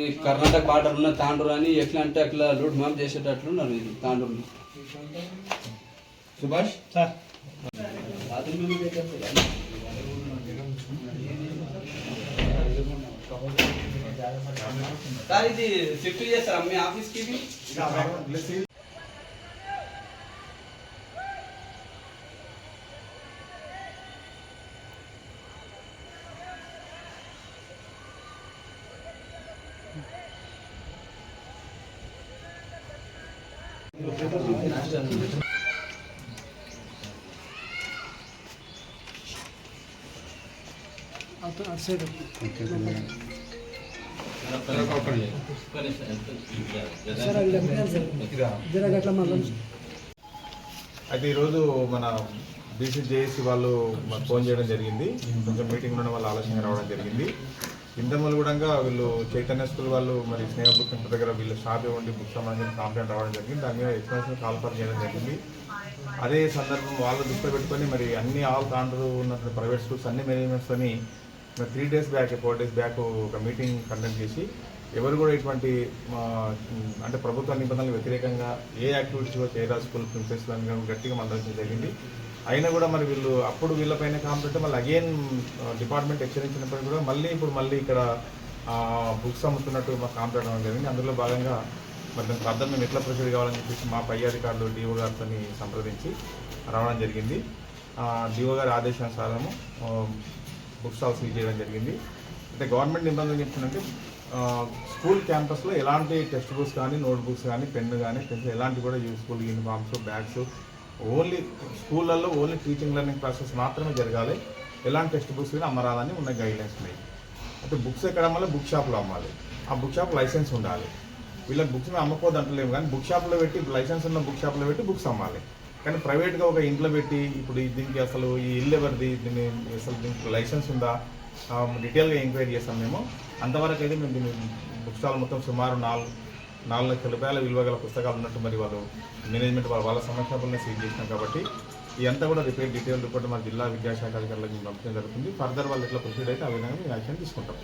ఈ కర్ణాటక బార్డర్ ఉన్న తాండూరు అని ఎట్లా అంటే అట్లా లూట్ చేసేటట్లు ఉన్నారు ఇది తాండూరుని. సుభాష్? సార్. ఇది షిఫ్ట్ చేస్తారా మీ ఆఫీస్కి అయితే ఈరోజు మన బీసీ జేఏసీ వాళ్ళు ఫోన్ చేయడం జరిగింది. కొంచెం మీటింగ్ ఉండడం వల్ల ఆలోచన రావడం జరిగింది. ఇంతమూలు కూడా వీళ్ళు చైతన్య స్కూల్ వాళ్ళు మరి స్నేహబుక్ సెంటర్ దగ్గర వీళ్ళు షాప్ ఇవ్వండి బుక్స్ సంబంధించిన కంప్లైంట్ రావడం జరిగింది. దాని మీద ఎక్స్ప్లెనేషన్ కాల్ఫర్ చేయడం జరిగింది. అదే సందర్భం వాళ్ళు దృష్టిలో పెట్టుకొని మరి అన్ని ఆల్ కాంటర్ ఉన్నటువంటి ప్రైవేట్ స్కూల్స్ అన్ని మేనేజ్మెంట్స్తోని మరి three days back four days back ఒక మీటింగ్ కండక్ట్ చేసి ఎవరు కూడా ఇటువంటి అంటే ప్రభుత్వ నిబంధనలకు వ్యతిరేకంగా ఏ యాక్టివిటీస్ కూడా చేయరాదు స్కూల్ ప్రిన్సిపల్స్ కానీ గట్టిగా మందలించడం జరిగింది. అయినా కూడా మరి వీళ్ళు అప్పుడు వీళ్ళపైన కాంప్లైంట్ మళ్ళీ అగైన్ డిపార్ట్మెంట్ హెచ్చరించినప్పటికీ కూడా మళ్ళీ ఇప్పుడు మళ్ళీ ఇక్కడ బుక్స్ అమ్ముతున్నట్టు మాకు కాంప్లైంట్ అవ్వడం జరిగింది. అందులో భాగంగా మరి దానికి అర్థం మేము ఎట్లా ప్రొసీడ్ కావాలని చెప్పేసి మా పై అధికారులు డిఓ గారితో సంప్రదించి రావడం జరిగింది. డిఓ గారి ఆదేశానుసారము బుక్స్ బుక్ స్టాల్స్ సీజ్ చేయడం జరిగింది. అంటే గవర్నమెంట్ నిబంధనలు చెప్తుందంటే స్కూల్ క్యాంపస్లో ఎలాంటి టెక్స్ట్ బుక్స్ కానీ నోట్బుక్స్ కానీ పెన్ను కానీ పెన్సిల్ ఎలాంటి కూడా యూస్ఫుల్ యూనిఫామ్స్ బ్యాగ్స్ ఓన్లీ స్కూళ్ళల్లో ఓన్లీ టీచింగ్ లెర్నింగ్ ప్రాసెస్ మాత్రమే జరగాలి. ఎలాంటి టెక్స్ట్ బుక్స్ కానీ అమ్మరాలని ఉన్న గైడ్లైన్స్ ఉన్నాయి. అంటే బుక్స్ ఎక్కడ అమ్మాలి బుక్ షాప్లో అమ్మాలి. ఆ బుక్ షాప్ లైసెన్స్ ఉండాలి. వీళ్ళకి బుక్స్ మేము అమ్మకపోదు అంటలేము కానీ బుక్ షాప్లో పెట్టి లైసెన్స్ ఉన్న బుక్ షాప్లో పెట్టి బుక్స్ అమ్మాలి. కానీ ప్రైవేట్గా ఒక ఇంట్లో పెట్టి ఇప్పుడు దీనికి అసలు ఈ ఇల్లు ఎవరిది? దీన్ని అసలు దీనికి లైసెన్స్ ఉందా? డీటెయిల్గా ఎంక్వైరీ చేస్తాం మేము. అంతవరకు అయితే మేము దీన్ని బుక్ స్టాల్ మొత్తం సుమారు నాలుగు నాలుగు లక్షల రూపాయల విలువ గల పుస్తకాలు ఉన్నట్టు మరి వాళ్ళు మేనేజ్మెంట్ వాళ్ళ వాళ్ళ సమక్షంలోనే సీజ్ చేసినాం కాబట్టి ఇదంతా కూడా రిపేర్ డీటెయిల్ రిపోర్ట్ మా జిల్లా విద్యాశాఖ అధికారులకు మేము పంపించడం జరుగుతుంది. ఫర్దర్ వాళ్ళు ఎట్లా ప్రొసీడ్ అయితే ఆ విధంగా మేము యాక్షన్ తీసుకుంటాం.